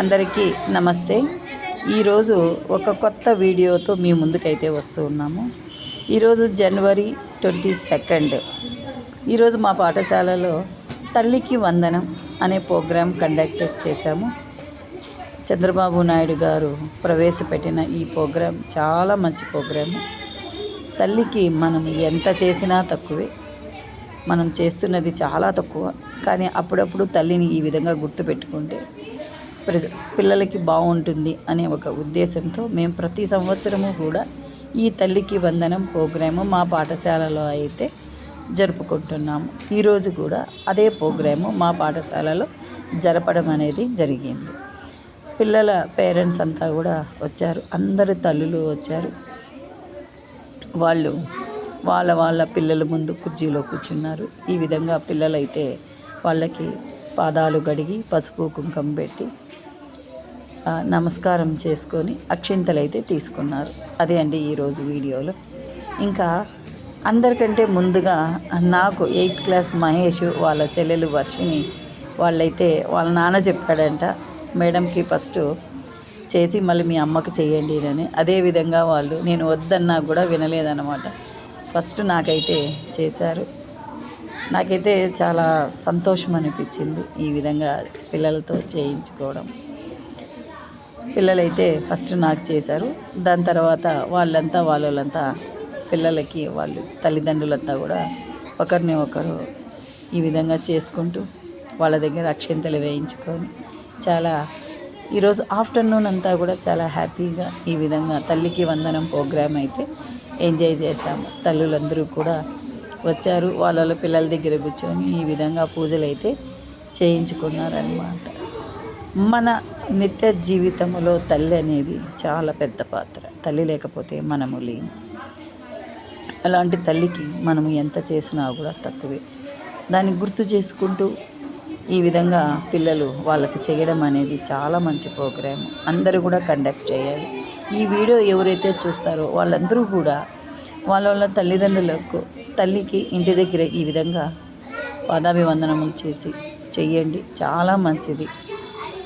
అందరికీ నమస్తే. ఈరోజు ఒక కొత్త వీడియోతో మీ ముందుకైతే వస్తూ ఉన్నాము. ఈరోజు జనవరి ట్వంటీ సెకండ్. ఈరోజు మా పాఠశాలలో తల్లికి వందనం అనే ప్రోగ్రాం కండక్ట్ చేశాము. చంద్రబాబు నాయుడు గారు ప్రవేశపెట్టిన ఈ ప్రోగ్రాం చాలా మంచి ప్రోగ్రాము. తల్లికి మనం ఎంత చేసినా తక్కువే. మనం చేస్తున్నది చాలా తక్కువ. కానీ అప్పుడప్పుడు తల్లిని ఈ విధంగా గుర్తుపెట్టుకుంటే ప్రజ పిల్లలకి బాగుంటుంది అనే ఒక ఉద్దేశంతో మేము ప్రతి సంవత్సరము కూడా ఈ తల్లికి వందనం ప్రోగ్రాము మా పాఠశాలలో అయితే జరుపుకుంటున్నాము. ఈరోజు కూడా అదే ప్రోగ్రాము మా పాఠశాలలో జరపడం అనేది జరిగింది. పిల్లల పేరెంట్స్ అంతా కూడా వచ్చారు. అందరు తల్లులు వచ్చారు. వాళ్ళు వాళ్ళ వాళ్ళ పిల్లల ముందు కుర్చీలో కూర్చున్నారు. ఈ విధంగా పిల్లలైతే వాళ్ళకి పాదాలు గడిగి పసుపు కుంకుమ పెట్టి నమస్కారం చేసుకొని అక్షింతలు అయితే తీసుకున్నారు. అదే అండి ఈరోజు వీడియోలో. ఇంకా అందరికంటే ముందుగా నాకు ఎయిత్ క్లాస్ మహేష్ వాళ్ళ చెల్లెలు వర్షిని వాళ్ళైతే వాళ్ళ నాన్న చెప్పాడంట మేడంకి ఫస్ట్ చేసి మళ్ళీ మీ అమ్మకు చేయండి అని. అదేవిధంగా వాళ్ళు నేను వద్దన్నా కూడా వినలేదన్నమాట. ఫస్ట్ నాకైతే చేశారు. నాకైతే చాలా సంతోషం అనిపించింది ఈ విధంగా పిల్లలతో చేయించుకోవడం. పిల్లలైతే ఫస్ట్ నాకు చేశారు. దాని తర్వాత వాళ్ళంతా వాళ్ళంతా పిల్లలకి వాళ్ళు తల్లిదండ్రులంతా కూడా ఒకరిని ఒకరు ఈ విధంగా చేసుకుంటూ వాళ్ళ దగ్గర అక్షంతలు వేయించుకొని చాలా ఈరోజు ఆఫ్టర్నూన్ అంతా కూడా చాలా హ్యాపీగా ఈ విధంగా తల్లికి వందనం ప్రోగ్రామ్ అయితే ఎంజాయ్ చేశాము. తల్లులందరూ కూడా వచ్చారు. వాళ్ళ పిల్లల దగ్గర కూర్చొని ఈ విధంగా పూజలు అయితే చేయించుకున్నారనమాట మన నిత్య జీవితంలో తల్లి అనేది చాలా పెద్ద పాత్ర. తల్లి లేకపోతే మనము లేము. అలాంటి తల్లికి మనము ఎంత చేసినా కూడా తక్కువే. దాన్ని గుర్తు చేసుకుంటూ ఈ విధంగా పిల్లలు వాళ్ళకి చేయడం అనేది చాలా మంచి ప్రోగ్రామ్. అందరూ కూడా కండక్ట్ చేయాలి. ఈ వీడియో ఎవరైతే చూస్తారో వాళ్ళందరూ కూడా వాళ్ళ వాళ్ళ తల్లిదండ్రులకు తల్లికి ఇంటి దగ్గర ఈ విధంగా పాదాభివందనములు చేసి చెయ్యండి. చాలా మంచిది.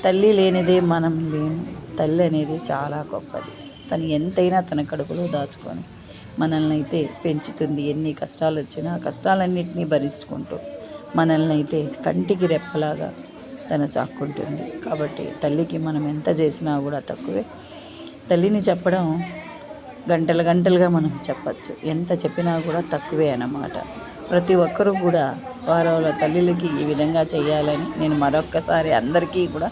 తల్లి లేనిదే మనం లేము. తల్లి అనేది చాలా గొప్పది. తను ఎంతైనా తన కడుపులో దాచుకొని మనల్ని అయితే పెంచుతుంది. ఎన్ని కష్టాలు వచ్చినా కష్టాలన్నింటినీ భరించుకుంటూ మనల్ని అయితే కంటికి రెప్పలాగా తన చాక్కుంటుంది. కాబట్టి తల్లికి మనం ఎంత చేసినా కూడా తక్కువే. తల్లిని చెప్పడం గంటలు గంటలుగా మనం చెప్పచ్చు. ఎంత చెప్పినా కూడా తక్కువే అన్నమాట. ప్రతి ఒక్కరూ కూడా వారి వాళ్ళ తల్లిలకి ఈ విధంగా చేయాలని నేను మరొక్కసారి అందరికీ కూడా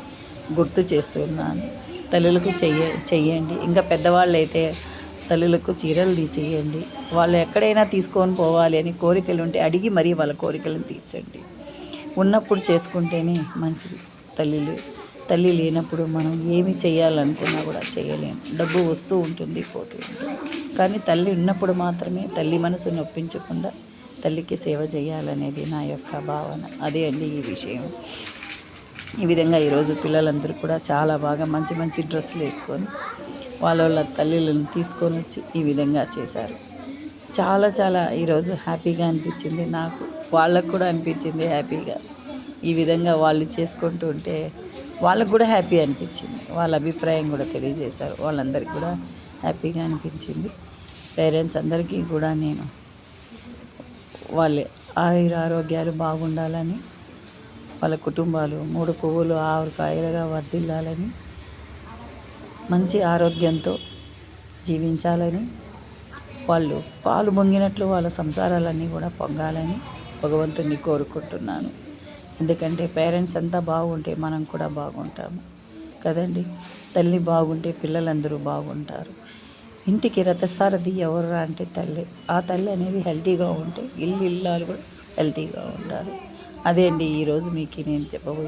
గుర్తు చేస్తున్నాను. తల్లులకు చెయ్య చెయ్యండి. ఇంకా పెద్దవాళ్ళు అయితే తల్లులకు చీరలు తీసేయండి. వాళ్ళు ఎక్కడైనా తీసుకొని పోవాలి అని కోరికలు ఉంటే అడిగి మరీ వాళ్ళ కోరికలను తీర్చండి. ఉన్నప్పుడు చేసుకుంటేనే మంచిది తల్లిలు. తల్లి లేనప్పుడు మనం ఏమి చేయాలనుకున్నా కూడా చేయలేము డబ్బు వస్తూ ఉంటుంది పోతూ ఉంటుంది. కానీ తల్లి ఉన్నప్పుడు మాత్రమే తల్లి మనసు నొప్పించకుండా తల్లికి సేవ చేయాలనేది నా యొక్క భావన. అదే అండి ఈ విషయం. ఈ విధంగా ఈరోజు పిల్లలందరూ కూడా చాలా బాగా మంచి మంచి డ్రెస్సులు వేసుకొని వాళ్ళ వాళ్ళ తల్లిలను తీసుకొని వచ్చి ఈ విధంగా చేశారు. చాలా చాలా ఈరోజు హ్యాపీగా అనిపించింది నాకు. వాళ్ళకు కూడా అనిపించింది హ్యాపీగా. ఈ విధంగా వాళ్ళు చేసుకుంటూ ఉంటే వాళ్ళకు కూడా హ్యాపీ అనిపించింది. వాళ్ళ అభిప్రాయం కూడా తెలియజేశారు. వాళ్ళందరికీ కూడా హ్యాపీగా అనిపించింది. పేరెంట్స్ అందరికీ కూడా నేను వాళ్ళ ఆయుర ఆరోగ్యాలు బాగుండాలని వాళ్ళ కుటుంబాలు మూడు పువ్వులు ఆరు కాయలుగా వర్ధిల్లాలని మంచి ఆరోగ్యంతో జీవించాలని వాళ్ళు పాలు పొంగినట్లు వాళ్ళ సంసారాలన్నీ కూడా పొంగాలని భగవంతుని కోరుకుంటున్నాను. ఎందుకంటే పేరెంట్స్ అంతా బాగుంటే మనం కూడా బాగుంటాము. కదండి? తల్లి బాగుంటే పిల్లలందరూ బాగుంటారు. ఇంటికి రథసారథి ఎవరు అంటే తల్లి. ఆ తల్లి అనేది హెల్తీగా ఉంటే ఇల్లు ఇల్లాలు కూడా హెల్తీగా ఉంటారు అదే అండి ఈరోజు మీకు నేను చెప్పబోయే